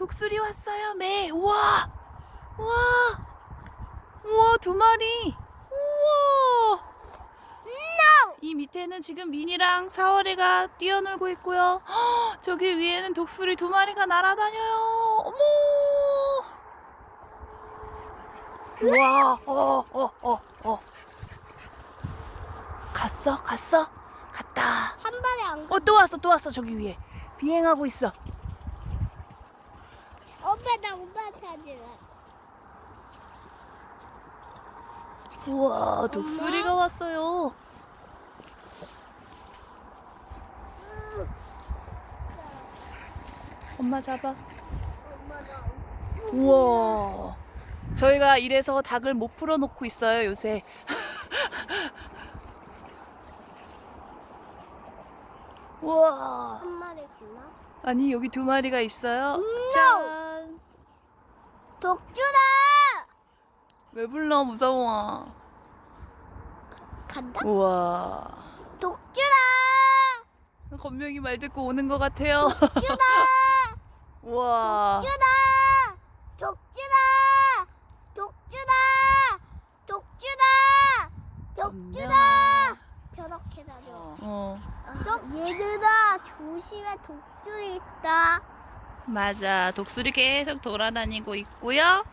독수리 왔어요, 매. 우와! 우와! 우와, 두 마리. 우와! 이 밑에는 지금 미니랑 사월이가 뛰어놀고 있고요. 헉, 저기 위에는 독수리 두 마리가 날아다녀요. 어머! 우와! 어, 어, 어, 어. 갔어? 갔어? 갔다. 한 발에 안 가. 어, 또 왔어, 또 왔어, 저기 위에. 비행하고 있어. 오빠 나 오빠한테 하지 마. 우와, 독수리가 왔어요. 엄마 잡아. 우와. 저희가 이래서 닭을 못 풀어놓고 있어요, 요새. 우와. 한 마리 갔나? 아니, 여기 두 마리가 있어요. 음, 짠. 독주다. 왜 불러, 무서워. 간다. 우와. 독주다. 건명이 말 듣고 오는 것 같아요. 독주다. 우와. 독주다. 독주다. 독주다. 독주다. 독주다. 저렇게 다녀. 어. 독 얘들아 조심해 독주 있다. 맞아. 독수리 계속 돌아다니고 있고요.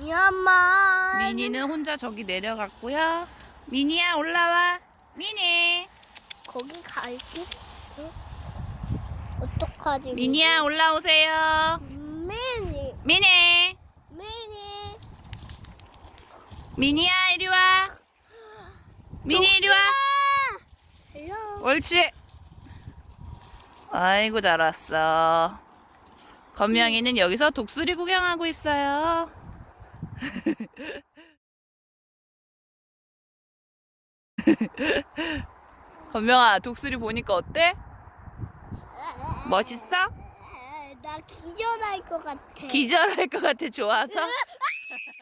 이 엄마. 미니는 혼자 저기 내려갔고요. 미니야 올라와. 미니. 거기 갈게. 응? 어떡하지? 미니야 올라오세요. 미니. 미니. 미니. 미니야 이리 와. 미니 이리 와. 헬로. 옳지. 아이고 잘 왔어. 건명이는 여기서 독수리 구경하고 있어요. 건명아 독수리 보니까 어때? 멋있어? 나 기절할 것 같아. 기절할 것 같아 좋아서?